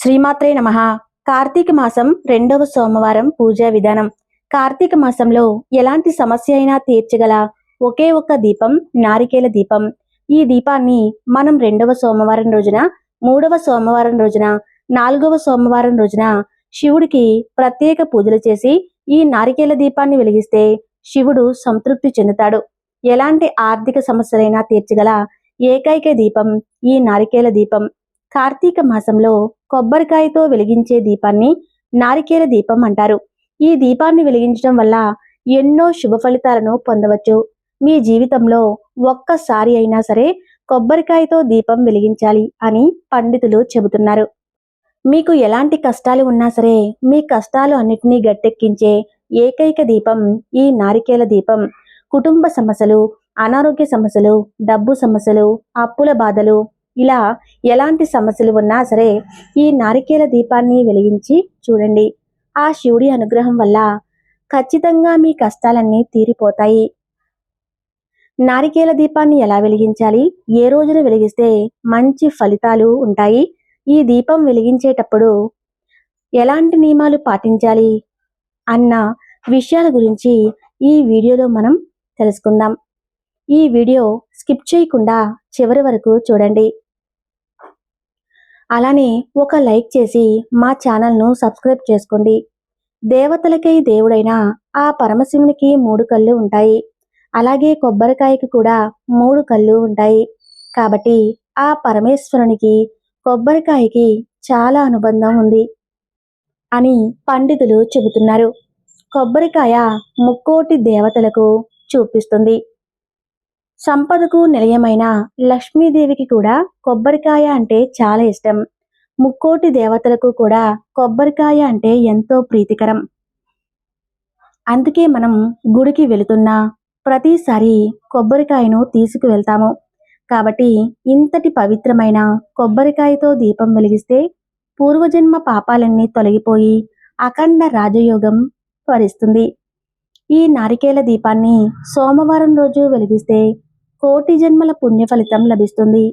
శ్రీమాత్రే నమ. కార్తీక మాసం రెండవ సోమవారం పూజా విధానం. కార్తీక మాసంలో ఎలాంటి సమస్య అయినా తీర్చగల ఒకే ఒక్క దీపం నారికేల దీపం. ఈ దీపాన్ని మనం రెండవ సోమవారం రోజున మూడవ సోమవారం రోజున నాలుగవ సోమవారం రోజున శివుడికి ప్రత్యేక పూజలు చేసి ఈ నారికేల దీపాన్ని వెలిగిస్తే శివుడు సంతృప్తి చెందుతాడు. ఎలాంటి ఆర్థిక సమస్యలైనా తీర్చగల ఏకైక దీపం ఈ నారికేల దీపం. కార్తీక మాసంలో కొబ్బరికాయతో వెలిగించే దీపాన్ని నారికేల దీపం అంటారు. ఈ దీపాన్ని వెలిగించడం వల్ల ఎన్నో శుభ ఫలితాలను పొందవచ్చు. మీ జీవితంలో ఒక్కసారి అయినా సరే కొబ్బరికాయతో దీపం వెలిగించాలి అని పండితులు చెబుతున్నారు. మీకు ఎలాంటి కష్టాలు ఉన్నా సరే మీ కష్టాలు అన్నిటినీ గట్టెక్కించే ఏకైక దీపం ఈ నారికేల దీపం. కుటుంబ సమస్యలు అనారోగ్య సమస్యలు డబ్బు సమస్యలు అప్పుల బాధలు ఇలా ఎలాంటి సమస్యలు ఉన్నా సరే ఈ నారికేల దీపాన్ని వెలిగించి చూడండి. ఆ శివుడి అనుగ్రహం వల్ల ఖచ్చితంగా మీ కష్టాలన్నీ తీరిపోతాయి. నారికేల దీపాన్ని ఎలా వెలిగించాలి? ఏ రోజున వెలిగిస్తే మంచి ఫలితాలు ఉంటాయి? ఈ దీపం వెలిగించేటప్పుడు ఎలాంటి నియమాలు పాటించాలి? అన్న విషయాల గురించి ఈ వీడియోలో మనం తెలుసుకుందాం. ఈ వీడియో స్కిప్ చేయకుండా చివరి వరకు చూడండి. అలానే ఒక లైక్ చేసి మా ఛానల్ను సబ్స్క్రైబ్ చేసుకోండి. దేవతలకై దేవుడైన ఆ పరమశివునికి మూడు కళ్ళు ఉంటాయి. అలాగే కొబ్బరికాయకి కూడా మూడు కళ్ళు ఉంటాయి. కాబట్టి ఆ పరమేశ్వరునికి కొబ్బరికాయకి చాలా అనుబంధం ఉంది అని పండితులు చెబుతున్నారు. కొబ్బరికాయ ముక్కోటి దేవతలకు చూపిస్తుంది. సంపదకు నిలయమైన లక్ష్మీదేవికి కూడా కొబ్బరికాయ అంటే చాలా ఇష్టం. ముక్కోటి దేవతలకు కూడా కొబ్బరికాయ అంటే ఎంతో ప్రీతికరం. అందుకే మనం గుడికి వెళుతున్నా ప్రతిసారి కొబ్బరికాయను తీసుకువెళ్తాము. కాబట్టి ఇంతటి పవిత్రమైన కొబ్బరికాయతో దీపం వెలిగిస్తే పూర్వజన్మ పాపాలన్నీ తొలగిపోయి అఖండ రాజయోగం వరిస్తుంది. ఈ నారికేల దీపాన్ని సోమవారం రోజు వెలిగిస్తే కోటి జన్మల పుణ్య ఫలితం లభిస్తుంది.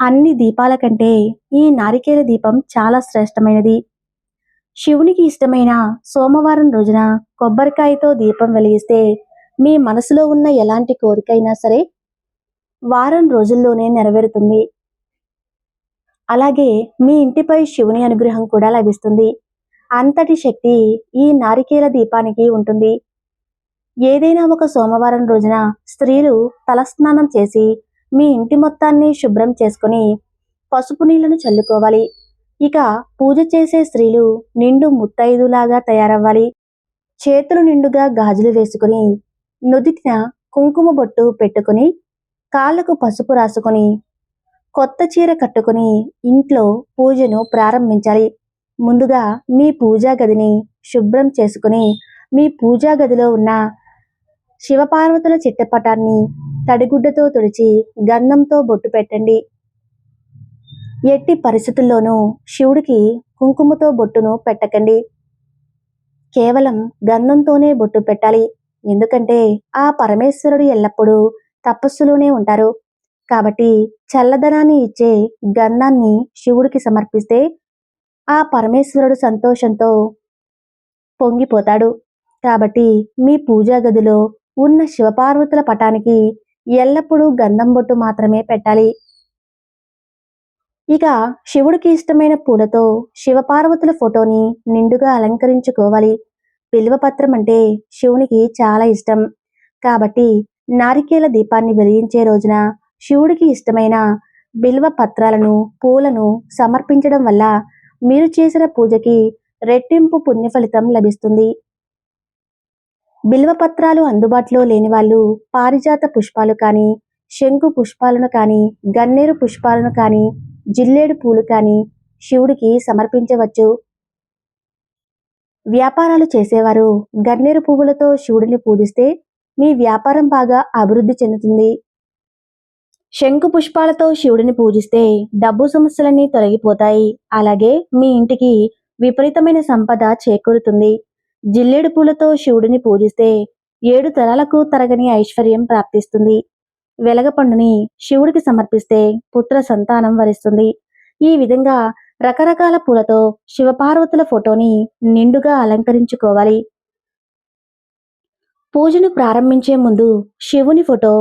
అన్ని దీపాల కంటే ఈ నారికేల దీపం చాలా శ్రేష్టమైనది. శివునికి ఇష్టమైన సోమవారం రోజున కొబ్బరికాయతో దీపం వెలిగిస్తే మీ మనసులో ఉన్న ఎలాంటి కోరికైనా సరే వారం రోజుల్లోనే నెరవేరుతుంది. అలాగే మీ ఇంటిపై శివుని అనుగ్రహం కూడా లభిస్తుంది. అంతటి శక్తి ఈ నారికేల దీపానికి ఉంటుంది. ఏదైనా ఒక సోమవారం రోజున స్త్రీలు తలస్నానం చేసి మీ ఇంటి మొత్తాన్ని శుభ్రం చేసుకుని పసుపు నీళ్ళను చల్లుకోవాలి. ఇక పూజ చేసే స్త్రీలు నిండు ముత్తైదులాగా తయారవ్వాలి. చేతులు నిండుగా గాజులు వేసుకుని నుదిటిన కుంకుమ బొట్టు పెట్టుకుని కాళ్ళకు పసుపు రాసుకొని కొత్త చీర కట్టుకుని ఇంట్లో పూజను ప్రారంభించాలి. ముందుగా మీ పూజా గదిని శుభ్రం చేసుకుని మీ పూజా గదిలో ఉన్న శివపార్వతుల చిట్టపటాన్ని తడిగుడ్డతో తుడిచి గంధంతో బొట్టు పెట్టండి. ఎట్టి పరిస్థితుల్లోనూ శివుడికి కుంకుమతో బొట్టును పెట్టకండి. కేవలం గంధంతోనే బొట్టు పెట్టాలి. ఎందుకంటే ఆ పరమేశ్వరుడు ఎల్లప్పుడూ తపస్సులోనే ఉంటారు. కాబట్టి చల్లదనాన్ని ఇచ్చే గంధాన్ని శివుడికి సమర్పిస్తే ఆ పరమేశ్వరుడు సంతోషంతో పొంగిపోతాడు. కాబట్టి మీ పూజా గదిలో ఉన్న శివపార్వతుల పటానికి ఎల్లప్పుడూ గంధం బొట్టు మాత్రమే పెట్టాలి. ఇక శివుడికి ఇష్టమైన పూలతో శివపార్వతుల ఫోటోని నిండుగా అలంకరించుకోవాలి. బిల్వపత్రం అంటే శివునికి చాలా ఇష్టం. కాబట్టి నారికేల దీపాన్ని వెలిగించే రోజున శివుడికి ఇష్టమైన బిల్వ పత్రాలను పూలను సమర్పించడం వల్ల మీరు చేసిన పూజకి రెట్టింపు పుణ్య ఫలితం లభిస్తుంది. బిల్వపత్రాలు అందుబాటులో లేని వాళ్ళు పారిజాత పుష్పాలు కానీ శంకు పుష్పాలను కానీ గన్నేరు పుష్పాలను కానీ జిల్లేడు పూలు కానీ శివుడికి సమర్పించవచ్చు. వ్యాపారాలు చేసేవారు గన్నేరు పువ్వులతో శివుడిని పూజిస్తే మీ వ్యాపారం బాగా అభివృద్ధి చెందుతుంది. శంకు పుష్పాలతో శివుడిని పూజిస్తే డబ్బు సమస్యలన్నీ తొలగిపోతాయి. అలాగే మీ ఇంటికి విపరీతమైన సంపద చేకూరుతుంది. జిల్లేడు పూలతో శివుడిని పూజిస్తే ఏడు తరాలకు తరగని ఐశ్వర్యం ప్రాప్తిస్తుంది. వెలగపండుని శివుడికి సమర్పిస్తే పుత్ర సంతానం వరిస్తుంది. ఈ విధంగా రకరకాల పూలతో శివపార్వతుల ఫోటోని నిండుగా అలంకరించుకోవాలి. పూజను ప్రారంభించే ముందు శివుని ఫోటో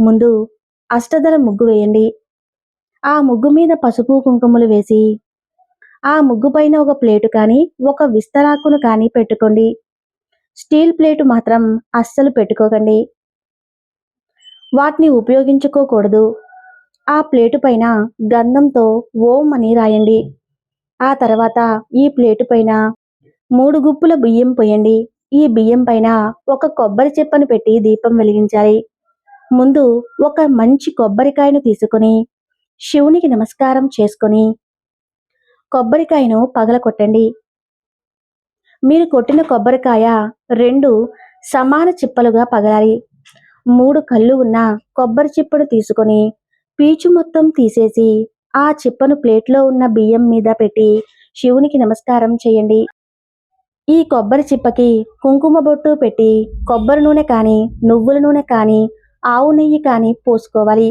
ముందు అష్టదల ముగ్గు వేయండి. ఆ ముగ్గు మీద పసుపు కుంకుమలు వేసి ఆ ముగ్గు పైన ఒక ప్లేటు కానీ ఒక విస్తరాకును కానీ పెట్టుకోండి. స్టీల్ ప్లేటు మాత్రం అస్సలు పెట్టుకోకండి. వాటిని ఉపయోగించుకోకూడదు. ఆ ప్లేటు పైన గంధంతో ఓం అని రాయండి. ఆ తర్వాత ఈ ప్లేటు పైన మూడు గుప్పుల బియ్యం పోయండి. ఈ బియ్యం పైన ఒక కొబ్బరి చెప్పను పెట్టి దీపం వెలిగించాలి. ముందు ఒక మంచి కొబ్బరికాయను తీసుకొని శివునికి నమస్కారం చేసుకొని కొబ్బరికాయను పగలకొట్టండి మీరు కొట్టిన కొబ్బరికాయ రెండు సమాన చిప్పలుగా పగలాలి. మూడు కళ్ళు ఉన్న కొబ్బరి చిప్పను తీసుకొని పీచు మొత్తం తీసేసి ఆ చిప్పను ప్లేట్లో ఉన్న బియ్యం మీద పెట్టి శివునికి నమస్కారం చేయండి. ఈ కొబ్బరి చిప్పకి కుంకుమ బొట్టు పెట్టి కొబ్బరి నూనె కానీ నువ్వుల నూనె కానీ ఆవు నెయ్యి కానీ పోసుకోవాలి.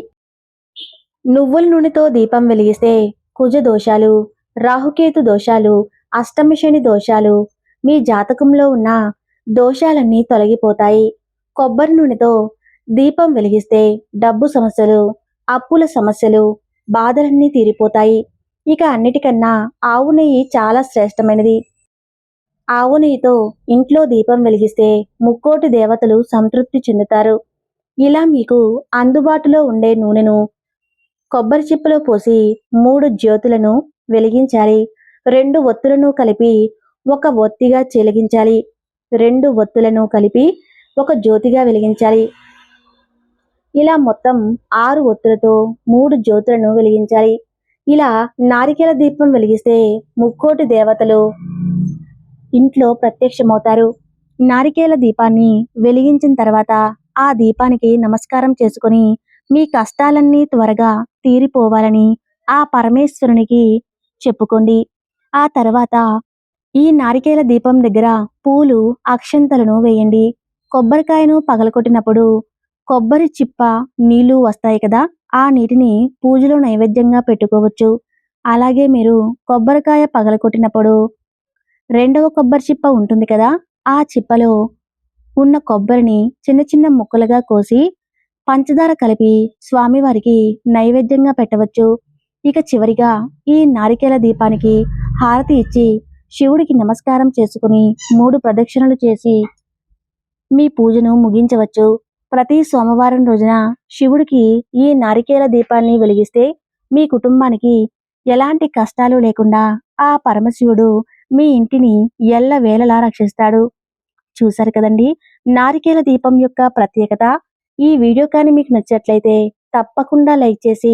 నువ్వుల నూనెతో దీపం వెలిగిస్తే కుజ దోషాలు రాహుకేతు దోషాలు అష్టమి శని దోషాలు మీ జాతకంలో ఉన్న దోషాలన్నీ తొలగిపోతాయి. కొబ్బరి నూనెతో దీపం వెలిగిస్తే డబ్బు సమస్యలు అప్పుల సమస్యలు బాధలన్నీ తీరిపోతాయి. ఇక అన్నిటికన్నా ఆవు నెయ్యి చాలా శ్రేష్టమైనది. ఆవు నెయ్యితో ఇంట్లో దీపం వెలిగిస్తే ముక్కోటి దేవతలు సంతృప్తి చెందుతారు. ఇలా మీకు అందుబాటులో ఉండే నూనెను కొబ్బరి చిప్పలో పోసి మూడు జ్యోతులను వెలిగించాలి. రెండు ఒత్తులను కలిపి ఒక ఒత్తిగా చెలిగించాలి. రెండు ఒత్తులను కలిపి ఒక జ్యోతిగా వెలిగించాలి. ఇలా మొత్తం ఆరు ఒత్తులతో మూడు జ్యోతులను వెలిగించాలి. ఇలా నారికేల దీపం వెలిగిస్తే ముక్కోటి దేవతలు ఇంట్లో ప్రత్యక్షమవుతారు. నారికేల దీపాన్ని వెలిగించిన తర్వాత ఆ దీపానికి నమస్కారం చేసుకొని మీ కష్టాలన్నీ త్వరగా తీరిపోవాలని ఆ పరమేశ్వరునికి చెప్పుకోండి. ఆ తర్వాత ఈ నారికేల దీపం దగ్గర పూలు అక్షంతలను వేయండి. కొబ్బరికాయను పగలకొట్టినప్పుడు కొబ్బరి చిప్ప నీళ్ళు వస్తాయి కదా ఆ నీటిని పూజలో నైవేద్యంగా పెట్టుకోవచ్చు. అలాగే మీరు కొబ్బరికాయ పగలకొట్టినప్పుడు రెండవ కొబ్బరి చిప్ప ఉంటుంది కదా ఆ చిప్పలో ఉన్న కొబ్బరిని చిన్న చిన్న ముక్కలుగా కోసి పంచదార కలిపి స్వామివారికి నైవేద్యంగా పెట్టవచ్చు. ఇక చివరిగా ఈ నారికేల దీపానికి హారతి ఇచ్చి శివుడికి నమస్కారం చేసుకుని మూడు ప్రదక్షిణలు చేసి మీ పూజను ముగించవచ్చు. ప్రతి సోమవారం రోజున శివుడికి ఈ నారికేల దీపాన్ని వెలిగిస్తే మీ కుటుంబానికి ఎలాంటి కష్టాలు లేకుండా ఆ పరమశివుడు మీ ఇంటిని ఎల్లవేళలా రక్షిస్తాడు. చూశారు కదండి? నారికేల దీపం యొక్క ప్రత్యేకత. ఈ వీడియో కానీ మీకు నచ్చినట్లయితే తప్పకుండా లైక్ చేసి